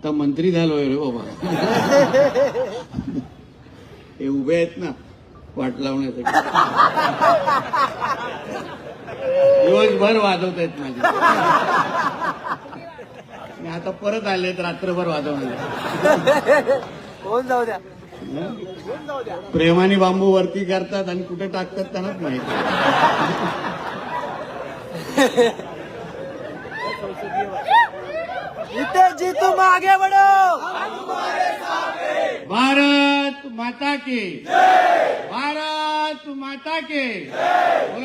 आता मंत्री झालोय रे बाबा. हे उभे आहेत ना वाट लावण्यासाठी. दिवसभर वाजवत आहेत माझे. आता परत आलेत रात्रभर वाजवण्यासाठी. कोण जाऊ द्या? प्रेमाने बांबू वरती करतात आणि कुठे टाकतात त्यांनाच माहिती इथे जी तुम आगे बढ़ो। भारत माता की। भारत माता के।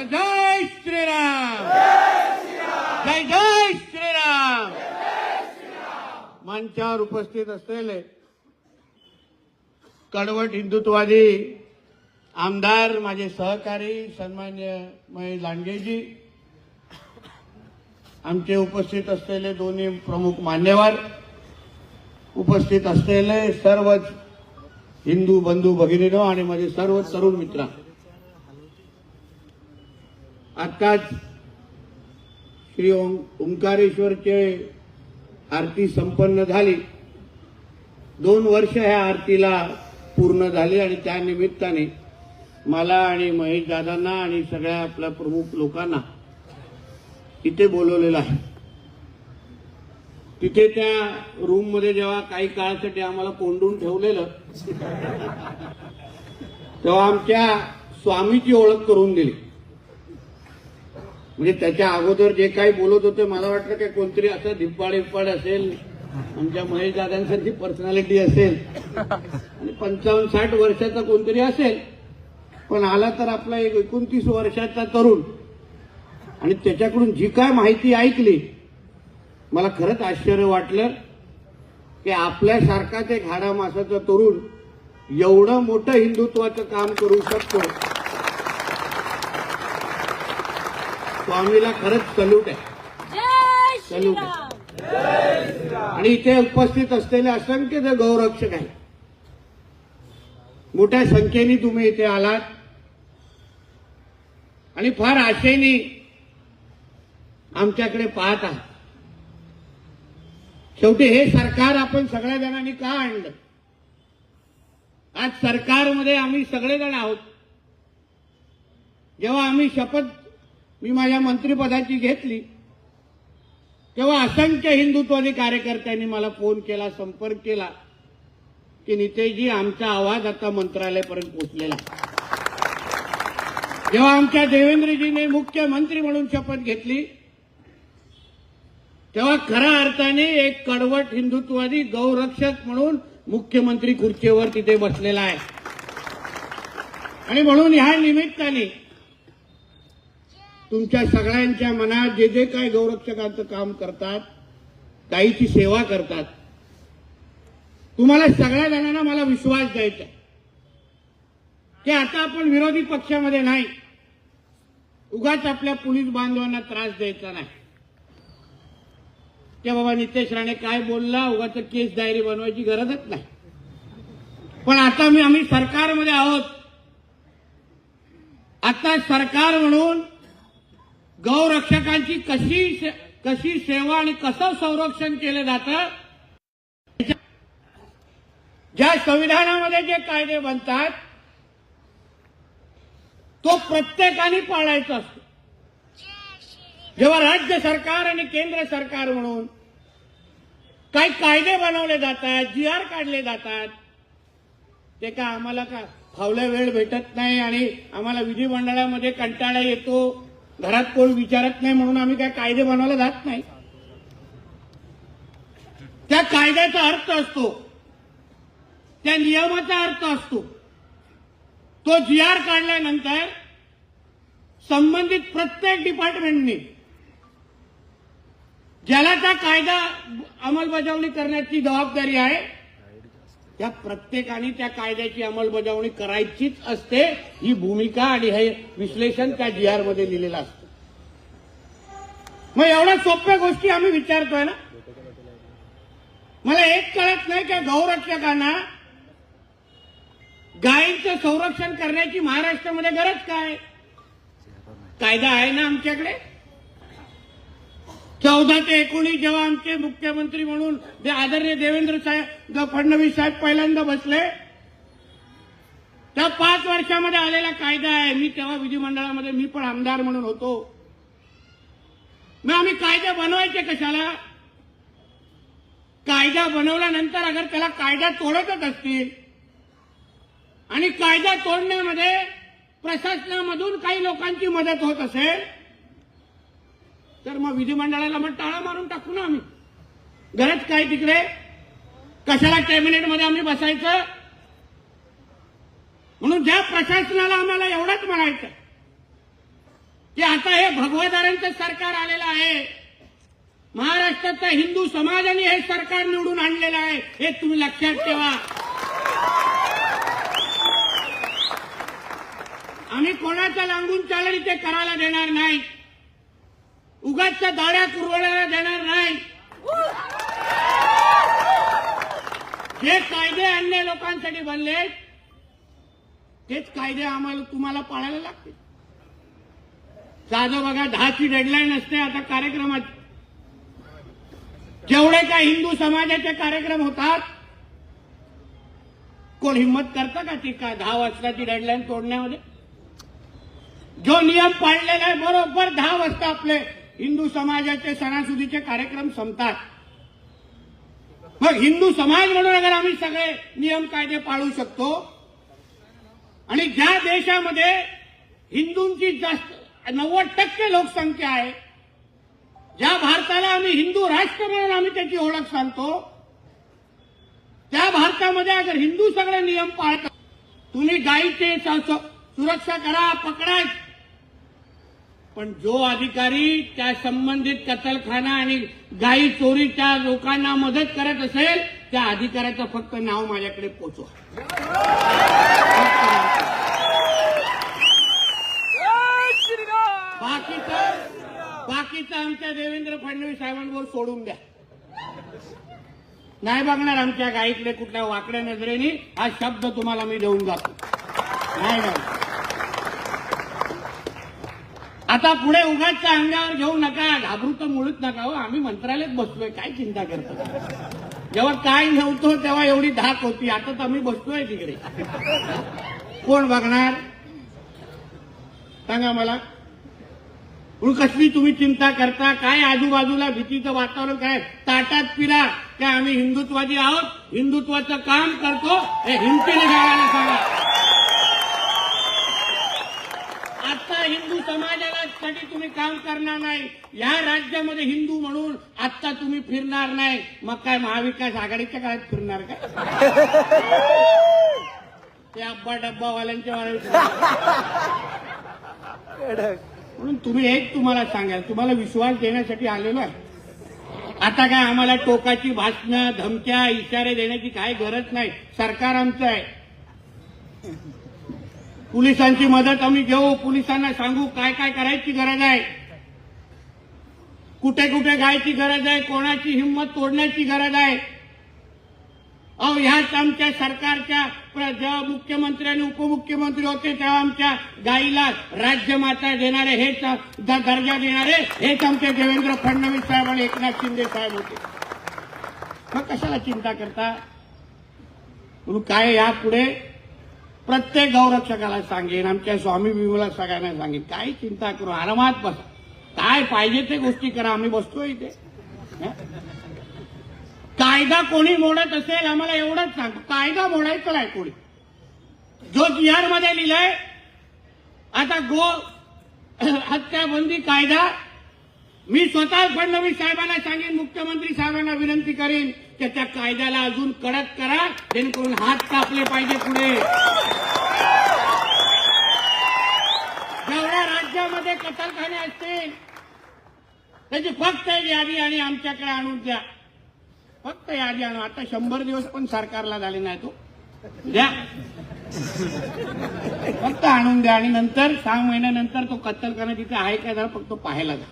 जय श्रीराम। जय जय श्रीराम। मंचावर उपस्थित असलेले कडवट हिंदुत्ववादी आमदार माझे सहकारी सन्मान्य मय लांडगेजी आमचे उपस्थित असलेले दोन्ही प्रमुख मान्यवर उपस्थित असलेले सर्वच हिंदू बंधू भगिनीनो आणि माझे सर्व तरुण मित्र. आत्ताच श्री ओं ओंकारेश्वरचे आरती संपन्न झाली. दोन वर्ष ह्या आरतीला पूर्ण झाली आणि त्या निमित्ताने मला आणि महेश दादांना आणि सगळ्या आपल्या प्रमुख लोकांना इथे बोलवलेलं आहे. तिथे त्या रूममध्ये जेव्हा काही काळासाठी आम्हाला कोंडून ठेवलेलं तेव्हा आमच्या स्वामीची ओळख करून दिली. म्हणजे त्याच्या अगोदर जे काही बोलत होते मला वाटलं की कोणतरी असं धिप्पाड हिप्पाड असेल आमच्या महेश दादांसारखी पर्सनॅलिटी असेल आणि पंचावन्न साठ वर्षाचा कोणतरी असेल पण आला तर आपला एक एकोणतीस वर्षाचा तरुण. आणि त्याच्याकडून जी काय माहिती ऐकली मला खरंच आश्चर्य वाटलं की आपल्यासारखाच एक हाडामासाचा तरुण एवढं मोठं हिंदुत्वाचं काम करू शकतो. स्वामीला खरंच सल्यूट आहे. सल्यूट आहे. आणि इथे उपस्थित असलेले असंख्य जे गौरक्षक आहेत मोठ्या संख्येने तुम्ही इथे आलात. आणि फार आशेने आमच्याकडे पाहत आहात. शेवटी हे सरकार आपण सगळ्या जणांनी का आणलं? आज सरकारमध्ये आम्ही सगळेजण आहोत. जेव्हा आम्ही शपथ मी माझ्या मंत्रिपदाची घेतली तेव्हा असंख्य हिंदुत्वादी कार्यकर्त्यांनी मला फोन केला संपर्क केला की नितेशजी आमचा आवाज आता मंत्रालयापर्यंत पोहोचलेला जेव्हा आमच्या देवेंद्रजीने मुख्यमंत्री म्हणून शपथ घेतली तेव्हा खऱ्या अर्थाने एक कडवट हिंदुत्ववादी गौरक्षक म्हणून मुख्यमंत्री खुर्चीवर तिथे बसलेला आहे. आणि म्हणून ह्या निमित्ताने तुमच्या सगळ्यांच्या मनात जे जे काही गौरक्षकांचं काम करतात काहीची सेवा करतात तुम्हाला सगळ्या जणांना मला विश्वास द्यायचा की आता आपण विरोधी पक्षामध्ये नाही. उगाच आपल्या पोलीस बांधवांना त्रास द्यायचा नाही. की बाबा नितेश राणे काय बोलला उगाच केस डायरी बनवायची गरजच नाही. पण आता मी आम्ही सरकारमध्ये आहोत. आता सरकार म्हणून गौरक्षकांची कशी से- कशी सेवा आणि कसं संरक्षण केलं जातं ज्या संविधानामध्ये जे कायदे बनतात तो प्रत्येकाने पाळायचा असतो. जेव्हा राज्य सरकार आणि केंद्र सरकार म्हणून काही कायदे बनवले जातात जी आर काढले जातात. ते का आम्हाला का फावल्या वेळ भेटत नाही आणि आम्हाला विधिमंडळामध्ये कंटाळा येतो घरात कोण विचारत नाही म्हणून आम्ही काय कायदे बनवले जात नाही. त्या कायद्याचा अर्थ असतो. त्या नियमाचा अर्थ असतो. तो जी आर काढल्यानंतर संबंधित प्रत्येक डिपार्टमेंटने ज्याला त्या कायदा अंमलबजावणी करण्याची जबाबदारी आहे. त्या प्रत्येकाने त्या कायद्याची अंमलबजावणी करायचीच असते. ही भूमिका आणि हे विश्लेषण त्या जी आरमध्ये लिहिलेलं असतं. मग एवढ्या सोप्या गोष्टी आम्ही विचारतोय ना? मला एक कळत नाही की गौरक्षकांना. गायींचं संरक्षण करण्याची महाराष्ट्रामध्ये गरज काय? कायदा आहे ना आमच्याकडे? चौदा ते एकोणीस जेव्हा आमचे मुख्यमंत्री म्हणून जे आदरणीय देवेंद्र साहेब फडणवीस साहेब पहिल्यांदा बसले त्या पाच वर्षामध्ये आलेला कायदा आहे. मी तेव्हा विधिमंडळामध्ये मी पण आमदार म्हणून होतो. मग आम्ही कायदे बनवायचे कशाला? कायदा बनवल्यानंतर अगर त्याला कायदा तोडतच असतील आणि कायदा तोडण्यामध्ये प्रशासनामधून काही लोकांची मदत होत असेल तर मग विधिमंडळाला मग टाळा मारून टाकू ना आम्ही. गरज काय तिकडे? कशाला कॅबिनेटमध्ये आम्ही बसायचं? म्हणून ज्या प्रशासनाला आम्हाला एवढंच म्हणायचं की आता हे भगवदारांचं सरकार आलेलं आहे. महाराष्ट्राचा हिंदू समाजाने हे सरकार निवडून आणलेलं आहे. हे तुम्ही लक्षात ठेवा. आम्ही कोणाच्या लागून चालणी ते करायला देणार नाही. उगाचच्या दाड्या कुरवण्याला देणार नाही. जे कायदे अन्य लोकांसाठी बनले तेच कायदे आम्हाला तुम्हाला पाळायला लागतील. साधं बघा दहाची डेडलाईन असते आता कार्यक्रमाची. जेवढे काय हिंदू समाजाचे कार्यक्रम होतात कोण हिंमत करतं का ती काय दहा वाजताची डेडलाईन तोडण्यामध्ये? जो नियम पाळलेला आहे बरोबर दहा वाजता आपले हिंदू समाजाचे सणासुदीचे कार्यक्रम संपतात. मग हिंदू समाज म्हणून अगर आम्ही सगळे नियम कायदे पाळू शकतो आणि ज्या देशामध्ये हिंदूंची जास्त नव्वद टक्के लोकसंख्या आहे ज्या भारताला आम्ही हिंदू राष्ट्र म्हणून आम्ही त्याची ओळख सांगतो त्या भारतामध्ये अगर हिंदू सगळे नियम पाळतात तुम्ही गायीचे सुरक्षा करा पकडा पण जो अधिकारी त्या संबंधित कतलखाना आणि गाई चोरीच्या लोकांना मदत करत असेल त्या अधिकाऱ्याचं फक्त नाव माझ्याकडे पोचवा. बाकीचं बाकीचं आमच्या देवेंद्र फडणवीस साहेबांवर सोडून द्या. नाही बघणार आमच्या गाईतले कुठल्या वाकड्या नजरेने हा शब्द तुम्हाला मी देऊन जातो. नाही नाही आता पुढे उगाचच्या अंगावर घेऊ नका घाबरू तर मुळीच नका हो. आम्ही मंत्रालयात बसलोय काय चिंता करतो? जेव्हा काय नव्हतो तेव्हा एवढी धाक होती. आता तर आम्ही बसतोय तिकडे. कोण बघणार? सांगा मला. कसली तुम्ही चिंता करता? काय आजूबाजूला भीतीचं वातावरण? काय ताटात पिरा काय आम्ही हिंदुत्वादी आहोत? हिंदुत्वाचं काम करतो? हे हिमतीने गावाला सांगा. आता हिंदू समाजासाठी तुम्ही काम करणार नाही. या राज्यामध्ये हिंदू म्हणून आता तुम्ही फिरणार नाही. मग काय महाविकास आघाडीच्या काळात फिरणार का? ते अब्बा डब्बावाल्यांच्या म्हणून तुम्ही एक तुम्हाला सांगाल तुम्हाला विश्वास देण्यासाठी आलेलो आहे. आता काय आम्हाला टोकाची भाषणं धमक्या इशारे देण्याची काय गरज नाही. सरकार आमचं आहे. पोलिसांची मदत आम्ही घेऊ. पोलिसांना सांगू काय काय करायची गरज आहे. कुठे कुठे गायची गरज आहे कोणाची हिंमत तोडण्याची गरज आहे. अहो ह्याच आमच्या सरकारच्या जेव्हा मुख्यमंत्री आणि उपमुख्यमंत्री होते तेव्हा आमच्या गायीला राज्यमाता देणारे हेच दर्जा देणारे हेच आमचे देवेंद्र फडणवीस साहेब आणि एकनाथ शिंदे साहेब होते. मग कशाला चिंता करता? म्हणून काय यापुढे? प्रत्येक गौरक्षकाला सांगेन आमच्या स्वामी विमला सगळ्यांना सांगेन काय चिंता करू आरामात बसा. काय पाहिजे ते गोष्टी करा आम्ही बसतोय इथे. कायदा कोणी मोडत असेल आम्हाला एवढंच सांगतो. कायदा मोडायचा नाही कोणी. जो बिहारमध्ये लिहिलंय लिहिलाय आता गो हत्याबंदी कायदा मी स्वतः फडणवीस साहेबांना सांगेन मुख्यमंत्री साहेबांना विनंती करेन की त्या कायद्याला अजून कडक करा जेणेकरून हात कापले पाहिजे पुढे. जेवढ्या राज्यामध्ये कतलखाने असतील त्याची फक्त एक यादी आणि आमच्याकडे आणून द्या. फक्त यादी आणू आता शंभर दिवस पण सरकारला झाले नाही तो. द्या. फक्त आणून द्या आणि नंतर सहा महिन्यानंतर तो कत्तलखाना तिथे आहे का जरा फक्त पाहायला जा.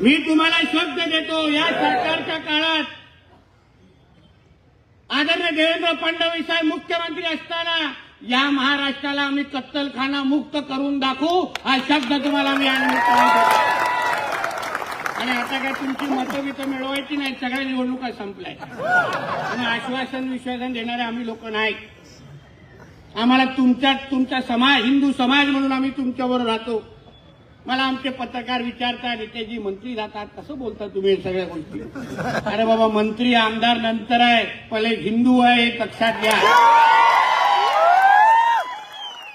मी तुम्हाला शब्द देतो या सरकारच्या काळात आदरणीय देवेंद्र फडणवीस साहेब मुख्यमंत्री असताना या महाराष्ट्राला आम्ही कत्तलखाना मुक्त करून दाखवू हा शब्द तुम्हाला मी या देतो. आणि आता काय तुमची मतं मिळवायची नाही सगळ्या निवडणुका संपलाय. आणि आश्वासन विश्वासन देणारे आम्ही लोक नाही आम्हाला तुमच्या तुमचा समाज हिंदू समाज म्हणून आम्ही तुमच्याबरोबर राहतो. मला आमचे पत्रकार विचारतात नेतेजी मंत्री जातात कसं बोलता तुम्ही सगळ्या गोष्टी. अरे बाबा मंत्री आमदार नंतर आहे पहिले हिंदू आहे हे लक्षात घ्या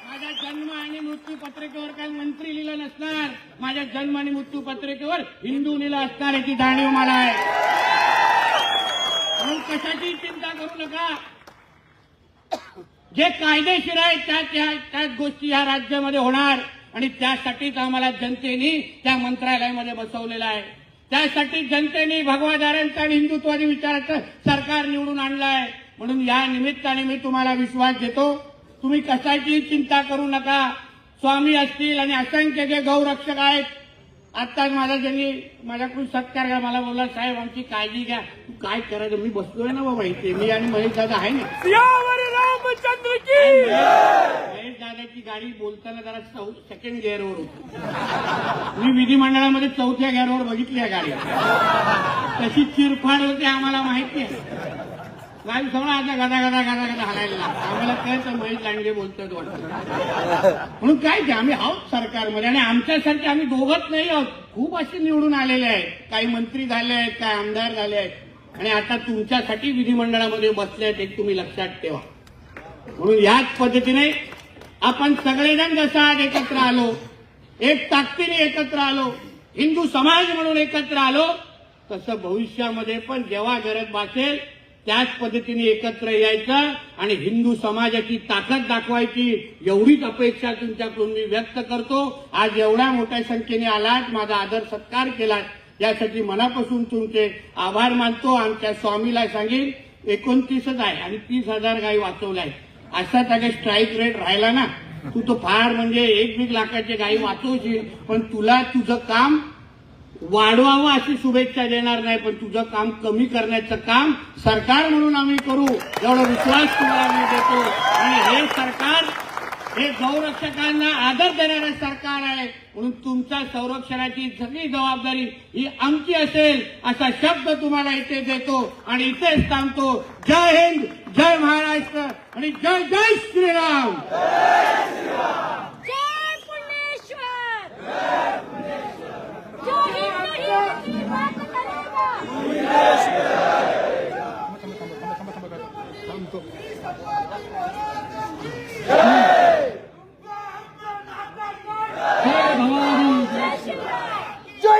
माझ्या जन्म आणि मृत्यू पत्रिकेवर काही मंत्री लिहिलं नसणार. माझ्या जन्म आणि मृत्यू पत्रिकेवर हिंदू लिहिलं असणार याची जाणीव मला आहे. म्हणून कशाची चिंता करू नका. जे कायदेशीर आहे त्या त्या त्याच गोष्टी या राज्यामध्ये होणार. आणि त्यासाठीच आम्हाला जनतेने त्या मंत्रालयामध्ये बसवलेलं आहे. त्यासाठी जनतेने भगवादारांचं आणि हिंदुत्वादी विचाराचं सरकार निवडून आणलं आहे. म्हणून या निमित्ताने मी तुम्हाला विश्वास देतो. तुम्ही कशाची चिंता करू नका. स्वामी असतील आणि असंख्य जे गौरक्षक आहेत. आत्ताच माझा ज्यांनी माझ्याकडून सत्कार घ्या मला बोलला साहेब आमची काळजी घ्या. तू काय करायचं? मी बसलोय ना बाबा इथे. मी आणि महेश दादा आहे ना. रामचंद्र की महेश दादाची गाडी बोलताना जरा सेकंड गिअरवर होती. मी विधिमंडळामध्ये चौथ्या गिअरवर बघितली आहे गाडी. तशी चिरफाड होते आम्हाला माहिती आहे. गाडी सगळं आता गदा गदा गदा गदा हलायला लागतं आम्हाला कळतं महेश लांडगे बोलतात वाटतं. म्हणून काय ते आम्ही आहोत सरकारमध्ये आणि आमच्यासारखे आम्ही दोघच नाही आहोत. खूप असे निवडून आलेले आहेत. काही मंत्री झाले आहेत काही आमदार झाले आहेत. आणि आता तुमच्यासाठी विधिमंडळामध्ये बसले आहेत एक तुम्ही लक्षात ठेवा. म्हणून याच पद्धतीने आपण सगळेजण जसं आज एकत्र आलो एक ताकदीने एकत्र आलो हिंदू समाज म्हणून एकत्र आलो तसं भविष्यामध्ये पण जेव्हा गरज भासेल त्याच पद्धतीने एकत्र यायचं आणि हिंदू समाजाची ताकद दाखवायची एवढीच अपेक्षा तुमच्याकडून मी व्यक्त करतो. आज एवढ्या मोठ्या संख्येने आलात माझा आदर सत्कार केलात. यासाठी मनापासून तुमचे आभार मानतो. आमच्या स्वामीला सांगेन एकोणतीसच आहे आणि तीस हजार गाई वाचवल्या आहेत. असा त्याचा स्ट्राईक रेट राहिला ना तू तो फार म्हणजे एक दीड लाखाचे गाई वाचवशील पण तुला तुझं काम वाढवावं अशी शुभेच्छा देणार नाही पण तुझं काम कमी करण्याचं काम सरकार म्हणून आम्ही करू. एवढा विश्वास तुम्हाला आम्ही देतो. आणि हे सरकार हे गौरक्षकांना आदर देणारं सरकार आहे म्हणून तुमच्या संरक्षणाची सगळी जबाबदारी ही आमची असेल असा शब्द तुम्हाला इथे देतो आणि इथेच थांबतो जय हिंद जय महाराष्ट्र आणि जय जय श्रीराम जय पुण्येश्वर जो हिंदू हिंदू की बात करेगा जय